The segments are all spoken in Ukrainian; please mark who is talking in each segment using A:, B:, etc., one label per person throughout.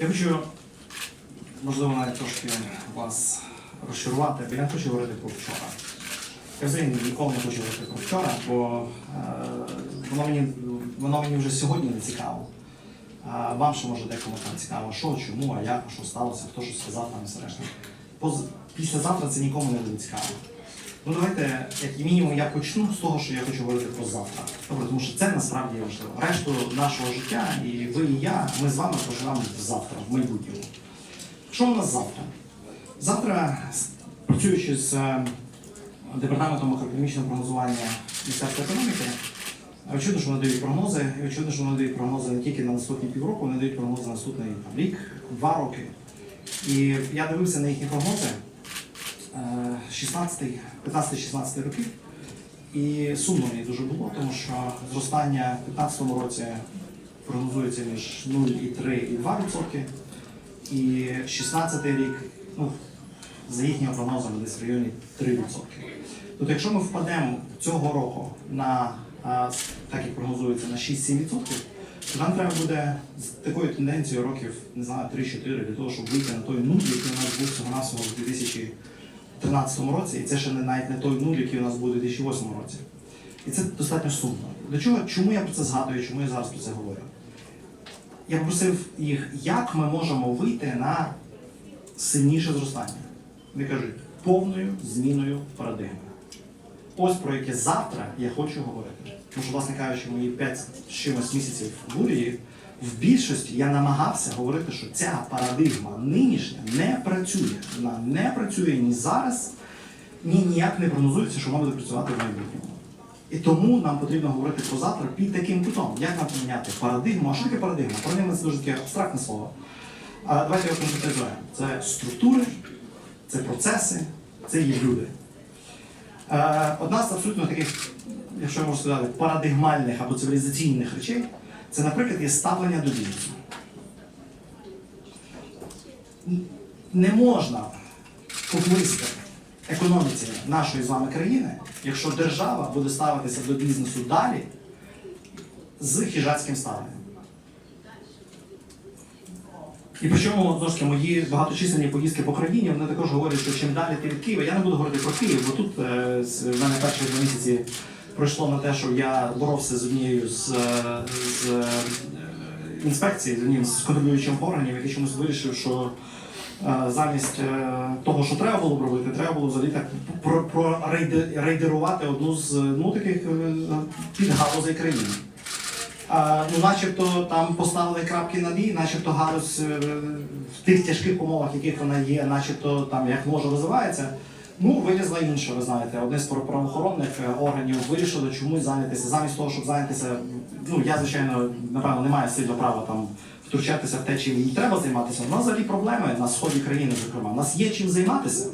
A: Я хочу, можливо, навіть трошки вас розчарувати, бо я не хочу говорити про вчора. Я взагалі ніколи не хочу говорити про вчора, бо е, воно, мені, воно мені вже сьогодні не цікаво. А вам ще може декому там цікаво, що, чому, а як, що сталося, хто що сказав там і все решта. Післязавтра це нікому не буде цікаво. Ну давайте, як мінімум, я почну з того, що я хочу говорити про завтра. Добре, тому що це насправді важливо. Решту нашого життя, і ви, і я, ми з вами проживемо завтра, в майбутньому. Що у нас завтра? Завтра, працюючи з е, департаментом макроекономічного прогнозування Міністерства економіки, очевидно, що вони дають прогнози, і очевидно, що вони дають прогнози не тільки на наступні півроку, вони дають прогнози на наступний рік, два роки. І я дивився на їхні прогнози. 16, 15-16 років. І сумно мені дуже було, тому що зростання в 2015 році прогнозується між 0,3 і 2%. І 16 рік, ну, за їхніми прогнозами, десь в районі 3%. Тобто, якщо ми впадемо цього року на, так як прогнозується, на 6-7%, то нам треба буде з такою тенденцією років, не знаю, 3-4 для того, щоб вийти на той нуль, який у нас був всього-навсього в 2000 2013 році, і це ще не навіть не той нуль, який у нас буде у 2008 році. І це достатньо сумно. До чого, чому я про це згадую, чому я зараз про це говорю? Я попросив їх, як ми можемо вийти на сильніше зростання. Вони кажуть, повною зміною парадигми. Ось про яке завтра я хочу говорити. Тому що, власне кажучи, мої 5 чимось місяців в уряді, в більшості я намагався говорити, що ця парадигма нинішня не працює. Вона не працює ні зараз, ні ніяк не прогнозується, що вона буде працювати в майбутньому. І тому нам потрібно говорити про завтра під таким кутом. Як нам поміняти парадигму? А що таке парадигма? Парадигма це дуже таке абстрактне слово. А давайте його конкретизуємо. Це структури, це процеси, це є люди. Е, Одна з абсолютно таких, якщо я можу сказати, парадигмальних або цивілізаційних речей, це, наприклад, є ставлення до бізнесу. Не можна поплисти економіці нашої з вами країни, якщо держава буде ставитися до бізнесу далі з хижацьким ставленням. І причому таки, мої багаточисленні поїздки по країні, вони також говорять, що чим далі ти від Києва, я не буду говорити про Київ, бо тут е, в мене перші два місяці пройшло на те, що я боровся з однією з, е, з е, інспекцій, з одним з контролюючим органів, який чомусь вирішив, що е, замість того, що треба було робити, треба було взагалі так про, про рейде- рейдерувати одну з ну, таких підгалузей країни. А, ну, начебто там поставили крапки над «і», начебто галузь в тих тяжких умовах, яких вона є, начебто там як може розвивається. Ну, вилізла інше, ви знаєте, одне з правоохоронних е, органів вирішили чомусь зайнятися. Замість того, щоб зайнятися, ну я звичайно напевно не маю сильно права там втручатися в те, чим їй треба займатися. У нас взагалі проблеми на сході країни, зокрема. У нас є чим займатися.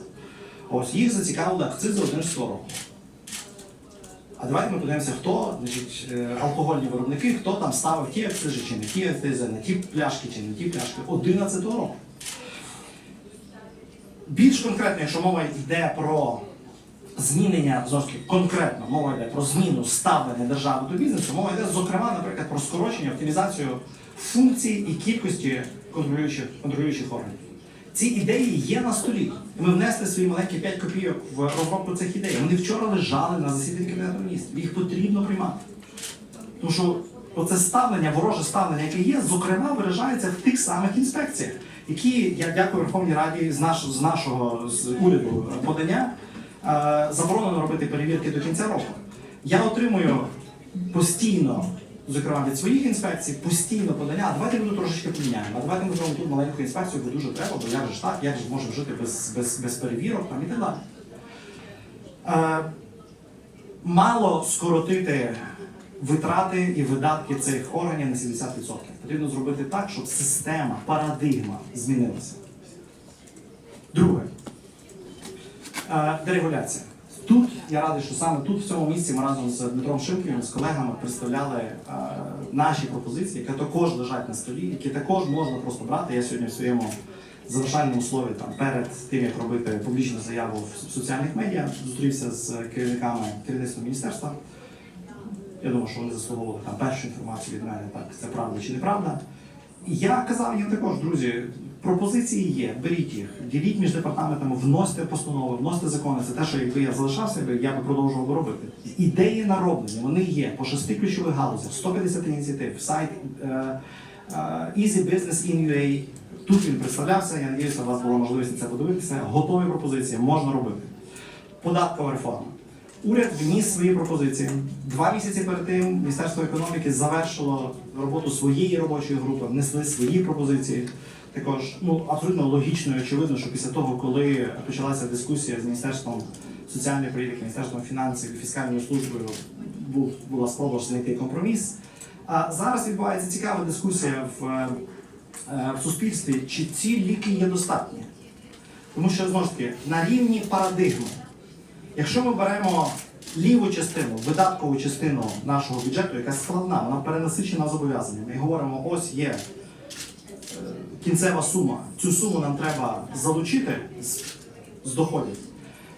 A: Ось їх зацікавили акцизи 11 року. А давайте ми подивимося, хто, значить, е, алкогольні виробники, хто там ставив ті акцизи чи не ті акцизи, на ті пляшки чи не ті пляшки 11 року. Більш конкретно, якщо мова йде про змінення, знову конкретно мова йде про зміну ставлення держави до бізнесу, мова йде, зокрема, наприклад, про скорочення, оптимізацію функцій і кількості контролюючих, контролюючих органів. Ці ідеї є на столі. Ми внесли свої маленькі 5 копійок в розробку цих ідей. Вони вчора лежали на засіданні Кабінету міністрів. Їх потрібно приймати. Тому що оце ставлення, вороже ставлення, яке є, зокрема виражається в тих самих інспекціях, які я дякую Верховній Раді з, наш, з нашого з уряду подання е, заборонено робити перевірки до кінця року. Я отримую постійно, зокрема від своїх інспекцій, постійно подання. А давайте ми трошечки поміняємо. А давайте ми зробимо тут маленьку інспекцію, бо дуже треба, бо же ж так, як же можемо жити без, без, без перевірок там і так далі. Е, мало скоротити витрати і видатки цих органів на 70%. Потрібно зробити так, щоб система, парадигма змінилася. Друге. Е, Дерегуляція. Тут я радий, що саме тут, в цьому місці, ми разом з Дмитром Шимківим, з колегами представляли е, наші пропозиції, які також лежать на столі, які також можна просто брати. Я сьогодні в своєму завершальному слові там перед тим, як робити публічну заяву в соціальних медіа, зустрівся з керівниками керівництва міністерства. Я думаю, що вони заслуговували там першу інформацію від мене, так це правда чи неправда. Я казав їм також, друзі, пропозиції є, беріть їх, діліть між департаментами, вносьте постанови, вносьте закони. Це те, що якби я залишався, я би продовжував робити. Ідеї нароблені, вони є по шести ключових галузях, 150 ініціатив, сайт е, е, Easy Business in UA. Тут він представлявся, я надіюся, у вас була можливість на це подивитися. Готові пропозиції, можна робити. Податкова реформа. Уряд вніс свої пропозиції. Два місяці перед тим Міністерство економіки завершило роботу своєї робочої групи, внесли свої пропозиції. Також ну абсолютно логічно і очевидно, що після того, коли почалася дискусія з міністерством соціальної політики, міністерством фінансів і фіскальною службою, був була спроба знайти компроміс. А зараз відбувається цікава дискусія в, е, в суспільстві, чи ці ліки є достатні. Тому що знову ж таки на рівні парадигми. Якщо ми беремо ліву частину, видаткову частину нашого бюджету, яка складна, вона перенасичена зобов'язаннями, і говоримо, ось є е, кінцева сума. Цю суму нам треба залучити з, з доходів.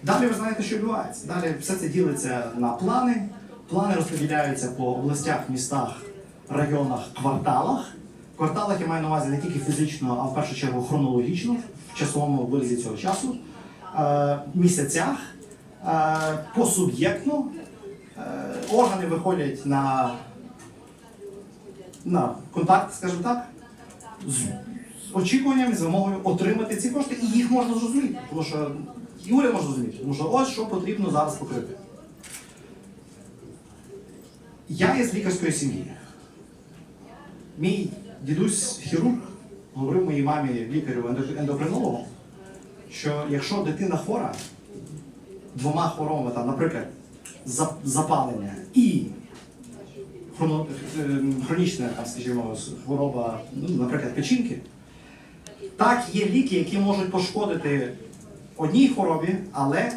A: Далі ви знаєте, що відбувається. Далі все це ділиться на плани. Плани розподіляються по областях, містах, районах, кварталах. Кварталах я маю на увазі не тільки фізично, а в першу чергу хронологічно, в часовому виразі цього часу, е, місяцях, посуб'єктно. Е, органи виходять на, на контакт, скажімо так, з, очікуванням і з вимогою отримати ці кошти, і їх можна зрозуміти. Тому що і уряд може зрозуміти, тому що ось що потрібно зараз покрити. Я є з лікарської сім'ї. Мій дідусь хірург говорив моїй мамі, лікарю ендокринологу що якщо дитина хвора двома хворобами, там, наприклад, запалення і е, хронічна, там, скажімо, хвороба, ну, наприклад, печінки, так є ліки, які можуть пошкодити одній хворобі, але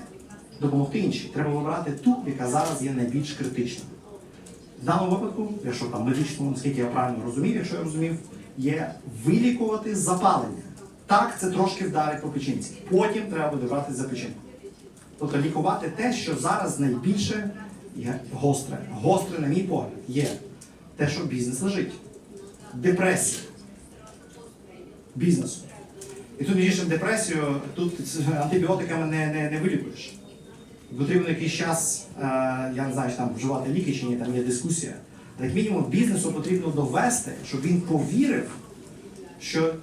A: допомогти іншій. Треба вибирати ту, яка зараз є найбільш критична. В даному випадку, якщо там медично, наскільки я правильно розумів, якщо я розумів, є вилікувати запалення. Так, це трошки вдарить по печінці. Потім треба буде брати за печінку. Тобто лікувати те, що зараз найбільше гостре. Гостре, на мій погляд, є те, що бізнес лежить. Депресія бізнесу. І тут між депресію тут антибіотиками не, не, не вилікуєш. Потрібно якийсь час, е, я не знаю, там вживати ліки чи ні, там є дискусія. Як мінімум бізнесу потрібно довести, щоб він повірив, що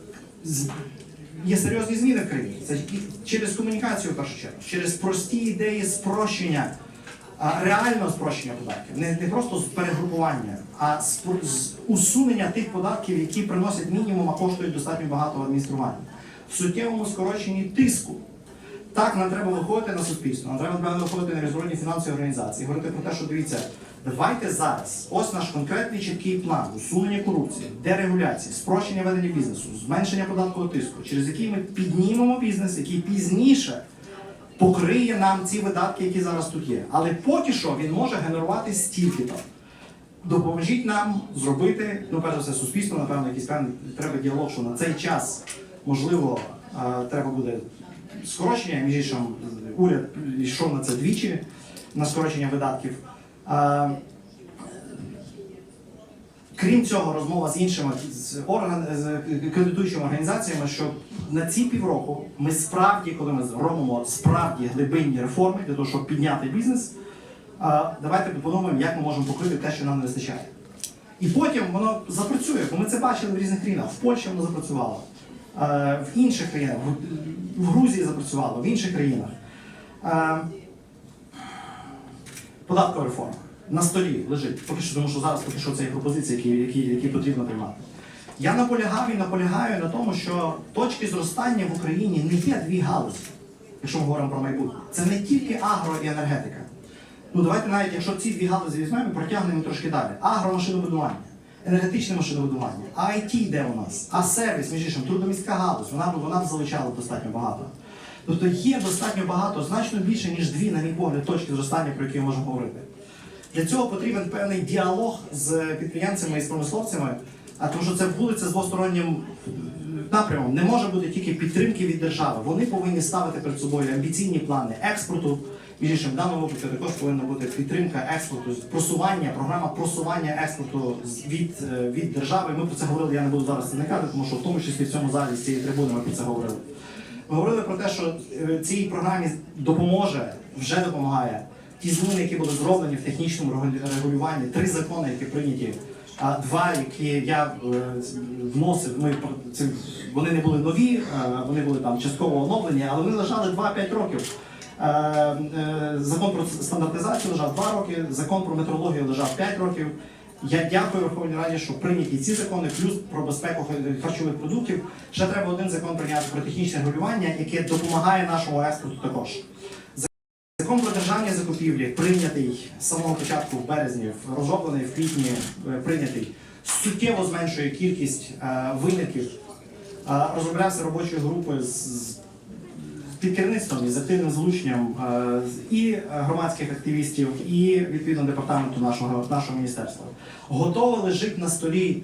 A: є серйозні зміни в країні. Це через комунікацію в першу чергу, через прості ідеї спрощення, реального спрощення податків, не, не просто з перегрупування, а спро- з усунення тих податків, які приносять мінімум, а коштують достатньо багато в адмініструванні. В суттєвому скороченні тиску. Так, нам треба виходити на суспільство, нам треба виходити на міжнародні фінансові організації, говорити про те, що дивіться, давайте зараз, ось наш конкретний чіткий план усунення корупції, дерегуляції, спрощення ведення бізнесу, зменшення податкового тиску, через який ми піднімемо бізнес, який пізніше покриє нам ці видатки, які зараз тут є. Але поки що він може генерувати стільки-то. Допоможіть нам зробити, ну перш за все, суспільство, напевно, якийсь певний треба діалог, що на цей час, можливо, треба буде скорочення, між іншим, уряд йшов на це двічі, на скорочення видатків. Крім цього, розмова з іншими з орган з кредитуючими організаціями, що на ці півроку ми справді, коли ми робимо справді глибинні реформи для того, щоб підняти бізнес, давайте подумаємо, як ми можемо покрити те, що нам не вистачає. І потім воно запрацює, бо ми це бачили в різних країнах. В Польщі воно запрацювало, в інших країнах, в Грузії запрацювало, в інших країнах. Податкова реформа на столі лежить. Поки що, тому що зараз поки що це є пропозиції, які, які, які потрібно приймати. Я наполягав і наполягаю на тому, що точки зростання в Україні не є дві галузі, якщо ми говоримо про майбутнє. Це не тільки агро і енергетика. Ну давайте навіть, якщо ці дві галузі візьмемо, протягнемо трошки далі. Агромашинобудування, енергетичне машинобудування, IT де у нас, а сервіс, між іншим, трудоміська галузь, вона вона б залучала достатньо багато. Тобто є достатньо багато, значно більше, ніж дві, на мій погляд, точки зростання, про які ми можемо говорити. Для цього потрібен певний діалог з підприємцями і з промисловцями, а тому що це вулиця з двостороннім е, напрямом. Не може бути тільки підтримки від держави. Вони повинні ставити перед собою амбіційні плани експорту, Між іншим, в даному випадку також повинна бути підтримка експорту, просування, програма просування експорту від, е, від держави. Ми про це говорили, я не буду зараз зникати, тому що в тому числі в цьому залі з цієї трибуни ми про це говорили. Говорили про те, що е, цій програмі допоможе, вже допомагає ті зміни, які були зроблені в технічному регулюванні, три закони, які прийняті, а два, які я е, вносив. Ми вони не були нові, е, вони були там частково оновлені, але вони лежали 2-5 років. Закон про стандартизацію лежав 2 роки, закон про метрологію лежав 5 років. Я дякую Верховній Раді, що прийняті ці закони, плюс про безпеку харчових продуктів. Ще треба один закон прийняти про технічне регулювання, яке допомагає нашому експорту також. Закон про державні закупівлі прийнятий з самого початку в березні, розроблений в квітні, е, прийнятий, суттєво зменшує кількість е, виників. Е, Розроблявся робочою групою з під керівництвом і з активним залученням е, і е, громадських активістів, і відповідно департаменту нашого, нашого міністерства. Готово лежить на столі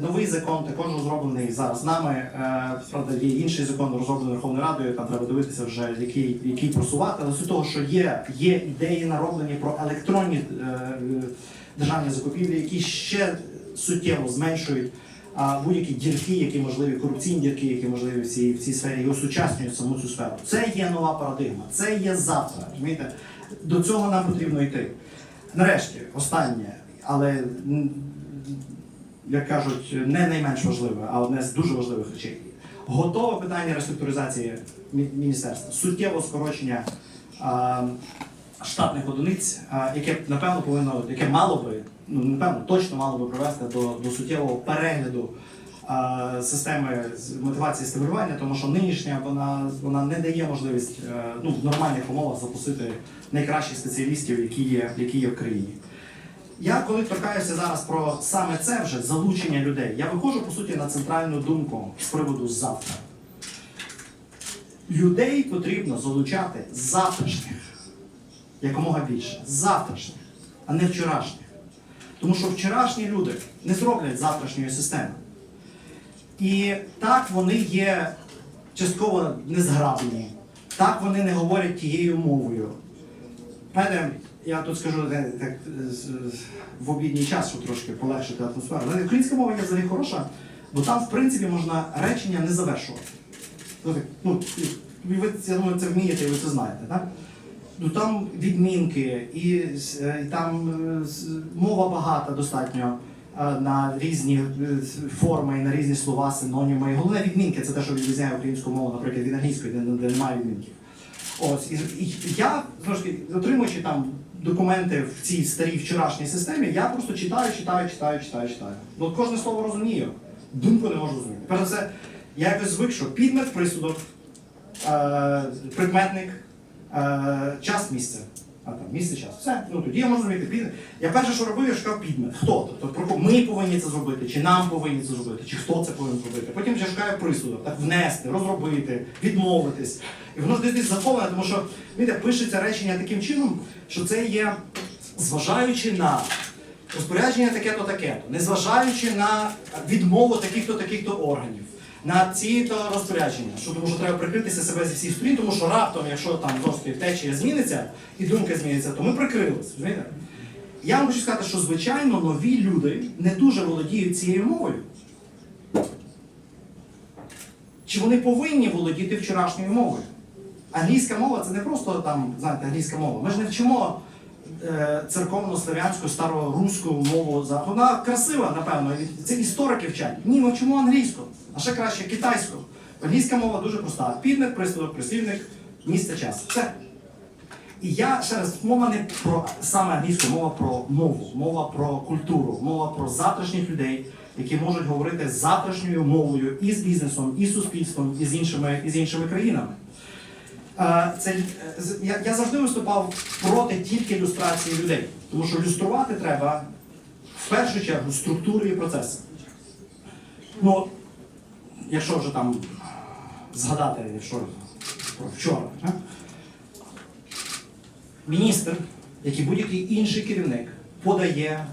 A: новий закон, також розроблений зараз нами. Е, Правда, є інший закон розроблений Верховною Радою. Там треба дивитися вже який, який просувати. Але з того, що є, є ідеї нароблені про електронні е, е, державні закупівлі, які ще суттєво зменшують а, будь-які дірки, які можливі, корупційні дірки, які можливі в цій, в цій сфері, і осучаснюють саму цю сферу. Це є нова парадигма, це є завтра. Розумієте? До цього нам потрібно йти. Нарешті, останнє, але як кажуть, не найменш важливе, а одне з дуже важливих речей. Готове питання реструктуризації міністерства, суттєвого скорочення а, штатних одиниць, а, яке напевно повинно, яке мало би, ну напевно, точно мало би привести до, до суттєвого перегляду системи мотивації стимулювання, тому що нинішня вона, вона не дає можливість е, ну, в нормальних умовах запустити найкращих спеціалістів, які є, які є в країні. Я коли торкаюся зараз про саме це вже залучення людей, я виходжу по суті на центральну думку з приводу завтра. Людей потрібно залучати завтрашніх, якомога більше. Завтрашніх, а не вчорашніх. Тому що вчорашні люди не зроблять завтрашньої системи. І так вони є частково незграбні, так вони не говорять тією мовою. Знаєте, я тут скажу так в обідній час, щоб трошки полегшити атмосферу. Але Українська мова є взагалі хороша, бо там, в принципі, можна речення не завершувати. Ну, ви, я думаю, це вмієте і ви це знаєте, так? Ну там відмінки, і, е, і там е, мова багата достатньо е, на різні форми, і на різні слова, синоніми. І головне відмінки це те, що відрізняє українську мову, наприклад, від англійської, де, де немає відмінків. Ось і, і я знову ж таки, отримуючи там документи в цій старій вчорашній системі, я просто читаю, читаю, читаю, читаю, читаю. Ну кожне слово розумію, думку не можу зрозуміти. Перш за все, я якось звик, що підмет, присудок, е, прикметник, е, час, місце. А там місце, час. Все. Ну тоді я можу зробити підмет. Я перше, що робив, я шукав підмет. Хто? Тобто ми повинні це зробити, чи нам повинні це зробити, чи хто це повинен зробити. Потім я шукаю присудок, так внести, розробити, відмовитись. І воно ж десь заховане, тому що видите, пишеться речення таким чином, що це є зважаючи на розпорядження таке-то таке-то, незважаючи на відмову таких-то таких-то органів. На ці-то розпорядження, що тому що треба прикритися себе зі всіх сторін, тому що раптом, якщо там трошки течія зміниться і думка зміниться, то ми прикрилися. Я вам хочу сказати, що звичайно нові люди не дуже володіють цією мовою. Чи вони повинні володіти вчорашньою мовою? Англійська мова це не просто там, знаєте, англійська мова. Ми ж не вчимо е, церковно-славянську, староруську мову. Вона красива, напевно. Це історики вчать. Ні, ми вчимо англійську, а ще краще китайську. Англійська мова дуже проста. Підмет, присудок, прислівник, місце, час. Все. І я ще раз, мова не про саме англійську, мова про мову, мова про культуру, мова про завтрашніх людей, які можуть говорити завтрашньою мовою і з бізнесом, і з суспільством, і з іншими, і з іншими країнами. Е, Це, е, я, я завжди виступав проти тільки люстрації людей, тому що люструвати треба в першу чергу структури і процеси. Ну, якщо вже там згадати, якщо про вчора. а? міністр, як і будь-який інший керівник, подає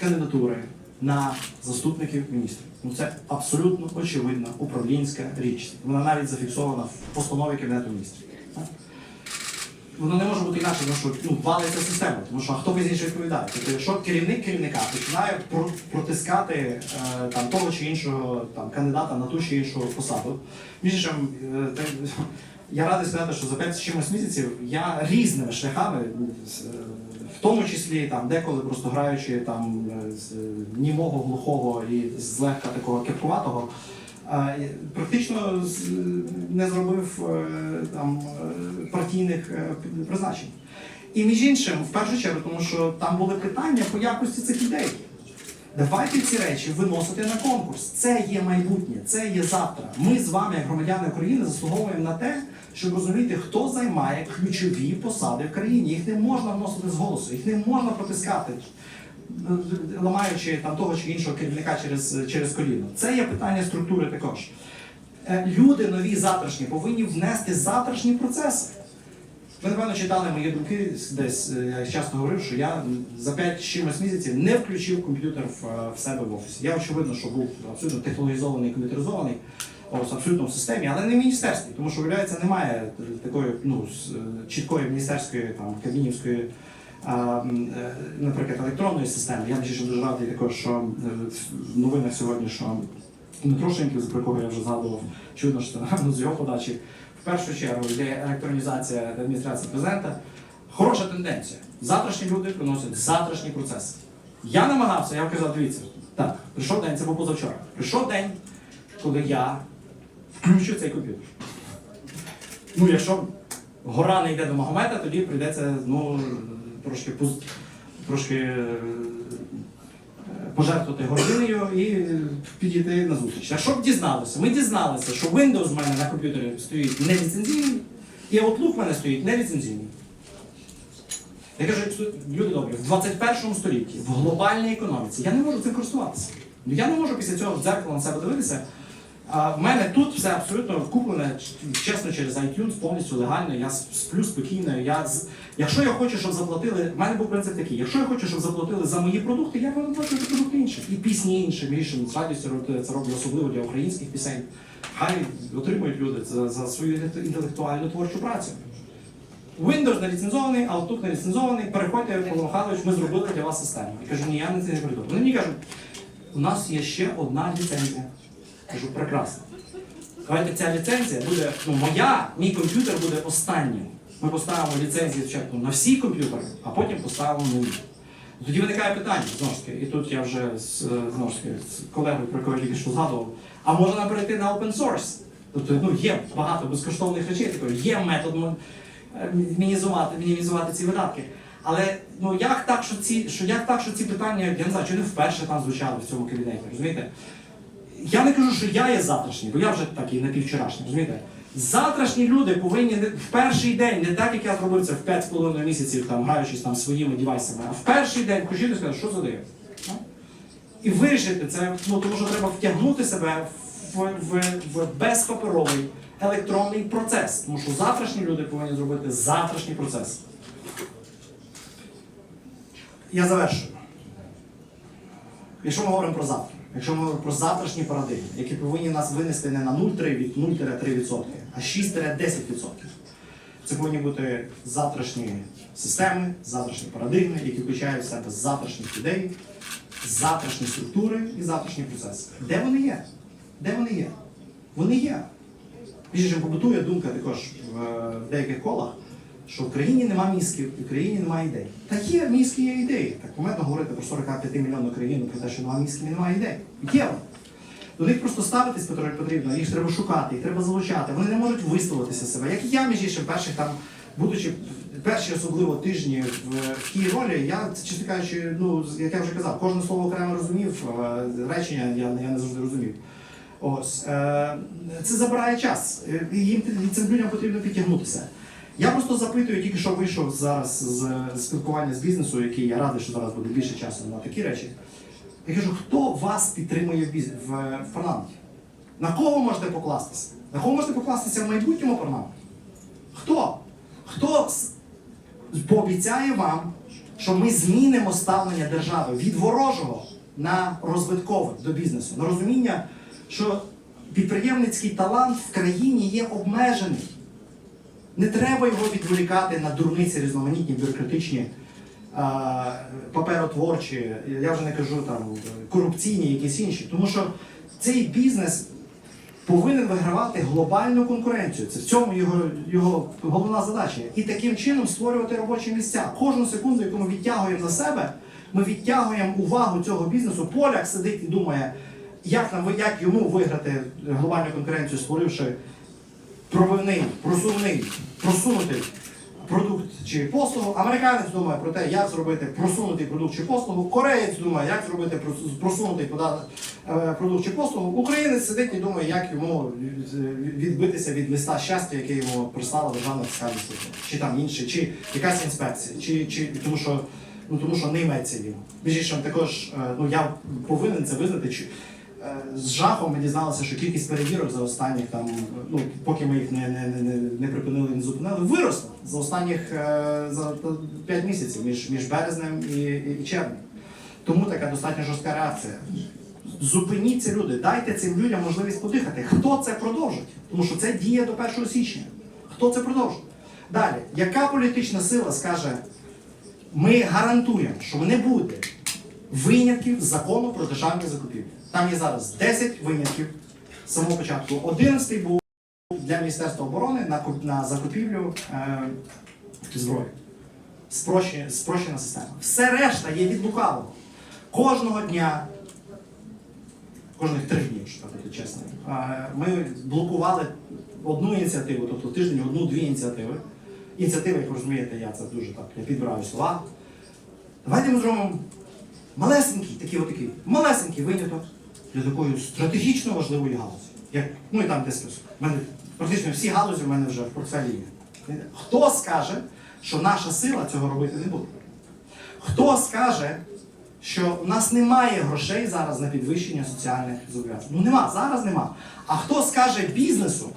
A: кандидатури на заступників міністрів. Ну це абсолютно очевидна управлінська річ. Вона навіть зафіксована в постанові Кабінету міністрів. Воно не може бути інакше, тому що ну, валиться система, тому що а хто пізніше відповідає? Тобто, якщо керівник керівника починає протискати е, там, того чи іншого там, кандидата на ту чи іншу посаду, між іншим, е, я радий сказати, що за 5 чимось місяців я різними шляхами, е, в тому числі там, деколи просто граючи там, е, з німого, глухого і злегка такого кепкуватого, практично не зробив е, там, е, партійних е, призначень. І між іншим, в першу чергу, тому що там були питання по якості цих ідей. Давайте ці речі виносити на конкурс. Це є майбутнє, це є завтра. Ми з вами, як громадяни України, заслуговуємо на те, щоб розуміти, хто займає ключові посади в країні. Їх не можна вносити з голосу, їх не можна протискати, ламаючи там того чи іншого керівника через, через коліно. Це є питання структури також. Е, Люди нові завтрашні повинні внести завтрашні процеси. Ви, напевно, читали мої думки десь. е, Я часто говорив, що я за 5 з чимось місяців не включив комп'ютер в, е, в себе в офісі. Я очевидно, що був абсолютно технологізований, комп'ютеризований, абсолютно в системі, але не в міністерстві, тому що, виявляється, немає такої ну, чіткої міністерської там, кабінівської. Е, Наприклад, електронної системи. Я ще дуже радий також, що е, в новинах сьогодні, що Дмитро Шенків, про якого я вже згадував, чудно, що напевно з його подачі в першу чергу йде електронізація адміністрації президента. Хороша тенденція. Завтрашні люди приносять завтрашні процеси. Я намагався, я казав, дивіться, так, прийшов день, це був позавчора. Прийшов день, коли я включу цей комп'ютер. Ну, якщо гора не йде до Магомета, тоді прийдеться ну, трошки, трошки е, пожертвувати гординею і підійти на зустріч. А щоб дізналися? Ми дізналися, що Windows в мене на комп'ютері стоїть не ліцензійний, і Outlook в мене стоїть не ліцензійний. Я кажу, люди добрі, в 21 столітті, в глобальній економіці, я не можу цим користуватися. Ну, Я не можу після цього в дзеркало на себе дивитися. А в мене тут все абсолютно куплене, чесно, через iTunes, повністю легально, я сплю спокійно. Я, якщо я хочу, щоб заплатили, в мене був принцип такий, якщо я хочу, щоб заплатили за мої продукти, я повинен платити продукти інші. І пісні інші, більше з радістю це роблю особливо для українських пісень. Хай отримують люди за, за свою інтелектуальну творчу працю. Windows не ліцензований, Outlook не ліцензований, переходьте, Павло Михайлович, ми зробили для вас систему. Я кажу, ні, я не це не прийду. Вони мені кажуть, у нас є ще одна ліцензія. Кажу, прекрасно. Давайте ця ліцензія буде, ну моя, мій комп'ютер буде останнім. Ми поставимо ліцензію спочатку на всі комп'ютери, а потім поставимо нові. Тоді виникає питання, знову ж таки, і тут я вже з, е, знову ж таки, з колегою, про якого я тільки що згадував, а можна перейти на open source. Тобто ну, є багато безкоштовних речей, такої, є метод мінімізувати, мінімізувати ці видатки. Але ну як так, що ці, що як так, що ці питання, я не знаю, чи не вперше там звучали в цьому кабінеті, розумієте? Я не кажу, що я є завтрашній, бо я вже такий напіввчорашній, розумієте? Завтрашні люди повинні в перший день, не так як я зробив це в 5,5 місяців, там граючись там своїми девайсами, а в перший день і сказати, що задає. І вирішити це, ну тому що треба втягнути себе в, в, в безпаперовий електронний процес. Тому що завтрашні люди повинні зробити завтрашній процес. Я завершую. Якщо ми говоримо про завтра, якщо ми говоримо про завтрашні парадигми, які повинні нас винести не на 0,3 від 0-3%, а 6-10%. Це повинні бути завтрашні системи, завтрашні парадигми, які включають в себе завтрашніх людей, завтрашні структури і завтрашні процеси. Де вони є? Де вони є? Вони є. Більше побутує думка також е, в деяких колах, що в країні нема мізків, в країні немає ідей. Та є мізки, є ідеї. Так моментно говорити про 45 мільйонну країну, про те, що немає мізків немає ідей. Є. До них просто ставитись потрібно, їх треба шукати, їх треба залучати. Вони не можуть висловитися себе. Як і я, між іншим, перших там, будучи перші особливо тижні в, в тій ролі, я, чесно кажучи, ну, як я вже казав, кожне слово окремо розумів, е, речення я, я не завжди розумів. Ось е, це забирає час. Е, Їм цим людям потрібно підтягнутися. Я просто запитую, тільки що вийшов зараз з спілкування з бізнесу, який я радий, що зараз буде більше часу на такі речі. Я кажу, хто вас підтримує в, біз... в, парламенті? На кого можете покластися? На кого можете покластися в майбутньому парламенті? Хто? Хто пообіцяє вам, що ми змінимо ставлення держави від ворожого на розвиткове до бізнесу, на розуміння, що підприємницький талант в країні є обмежений. Не треба його відволікати на дурниці різноманітні бюрократичні, паперотворчі, я вже не кажу там корупційні, якісь інші. Тому що цей бізнес повинен вигравати глобальну конкуренцію. Це в цьому його, його головна задача. І таким чином створювати робочі місця. Кожну секунду, яку ми відтягуємо на себе, ми відтягуємо увагу цього бізнесу. Поляк сидить і думає, як нам як йому виграти глобальну конкуренцію, створивши пробивний, просувний, просунутий продукт чи послугу. Американець думає про те, як зробити просунутий продукт чи послугу. Кореєць думає, як зробити просунутий пода- е, продукт чи послугу. Українець сидить і думає, як йому відбитися від листа щастя, який йому прислала Державна фіскальна чи там інше, чи якась інспекція, чи, чи тому що. Ну тому що не йметься він. Між також е, ну я повинен це визнати. Е, з жахом ми дізналися, що кількість перевірок за останніх там, ну поки ми їх не, не, не, не, припинили, не зупинили, виросла за останніх е, за 5 місяців між, між березнем і, і, і червнем. Тому така достатньо жорстка реакція. Зупиніться, люди, дайте цим людям можливість подихати. Хто це продовжить? Тому що це діє до 1 січня. Хто це продовжить? Далі, яка політична сила скаже, ми гарантуємо, що не буде винятків закону про державні закупівлі. Там є зараз 10 винятків з самого початку. 11 був для Міністерства оборони на, на закупівлю е, зброї. Спрощена, спрощена система. Все решта є від лукавого. Кожного дня, кожних три дні, так бути чесно, е, ми блокували одну ініціативу, тобто тиждень одну-дві ініціативи. Ініціативи, як розумієте, я це дуже так, я підбираю слова. Давайте ми зробимо малесенький, такий отакий, малесенький виняток для такої стратегічно важливої галузі. Як, ну і там десь. У мене практично всі галузі в мене вже в портфелі є. Хто скаже, що наша сила цього робити не буде? Хто скаже, що в нас немає грошей зараз на підвищення соціальних зобов'язань? Ну нема, зараз нема. А хто скаже бізнесу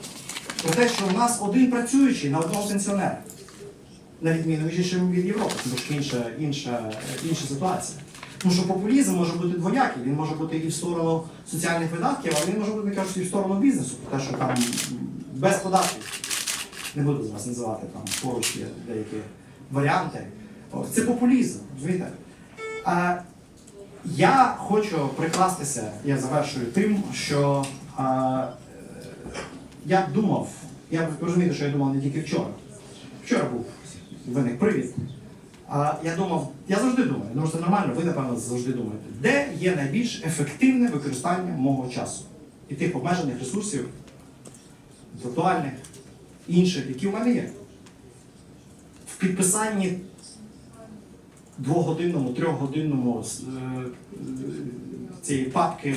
A: про те, що в нас один працюючий на одного пенсіонера? на відміну від Європи, тому що інша, інша, інша ситуація. Тому що популізм може бути двоякий, він може бути і в сторону соціальних видатків, але він може бути, кажуть, і в сторону бізнесу, те, що там без податків. Не буду зараз називати там поруч є деякі варіанти. Це популізм? А, я хочу прикластися, я завершую тим, що а, я думав, я ви розумієте, що я думав не тільки вчора. Вчора був виник привід. А я думав, я завжди думаю, ну це нормально, ви напевно завжди думаєте, де є найбільш ефективне використання мого часу і тих обмежених ресурсів, інтелектуальних, інших, які в мене є. В підписанні двогодинному, трьохгодинному е, цієї папки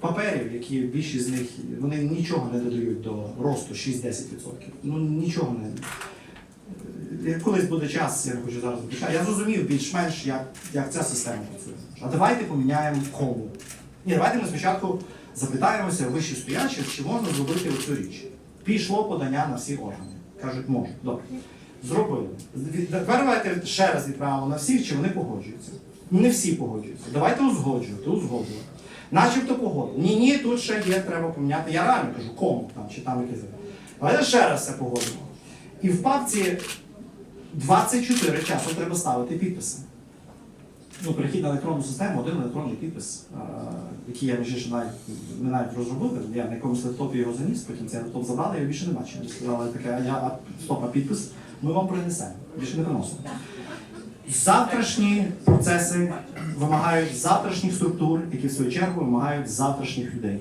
A: паперів, які більшість з них вони нічого не додають до росту 6-10%. Ну нічого не. Як колись буде час, я не хочу зараз виключати. Я зрозумів більш-менш, як, як ця система працює. А давайте поміняємо кому. Ні, давайте ми спочатку запитаємося вище стоячих, чи можна зробити оцю річ. Пішло подання на всі органи. Кажуть, можна. Добре. Зробили. Тепер давайте ще раз відправимо на всіх, чи вони погоджуються. Не всі погоджуються. Давайте узгоджувати, узгоджувати. Начебто погодили. Ні, ні, тут ще є, треба поміняти. Я реально кажу, кому там, чи там якесь. Давайте ще раз це погодимо. І в папці 24 часу треба ставити підписи. Ну, перехід на електронну систему, один електронний підпис, е, який я вже навіть ми навіть розробили. Я на якомусь лептопі його заніс, потім цей лептоп забрали, його більше не бачив. Вони Сказали таке, я а, стоп, а підпис, ми вам принесемо. Більше не приносимо. Завтрашні процеси вимагають завтрашніх структур, які в свою чергу вимагають завтрашніх людей.